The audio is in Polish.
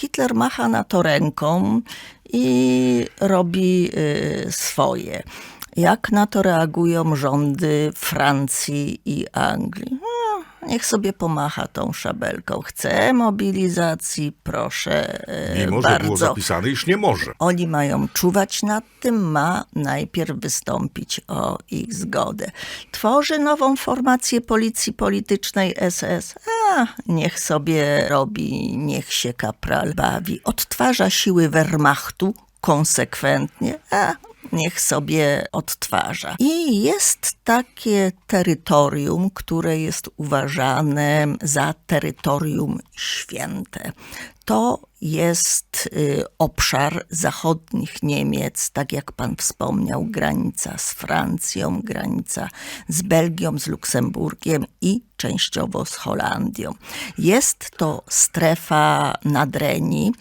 Hitler macha na to ręką i robi y, swoje. Jak na to reagują rządy Francji i Anglii? No, niech sobie pomacha tą szabelką. Chce mobilizacji, proszę y, Mimo, że bardzo. było zapisane, iż nie może. Oni mają czuwać nad tym, ma najpierw wystąpić o ich zgodę. Tworzy nową formację policji politycznej SS. A, niech sobie robi, niech się kapral bawi. Odtwarza siły Wehrmachtu konsekwentnie. A, niech sobie odtwarza. I jest takie terytorium, które jest uważane za terytorium święte. To jest y, obszar zachodnich Niemiec, tak jak pan wspomniał, granica z Francją, granica z Belgią, z Luksemburgiem i częściowo z Holandią. Jest to strefa Nadrenii,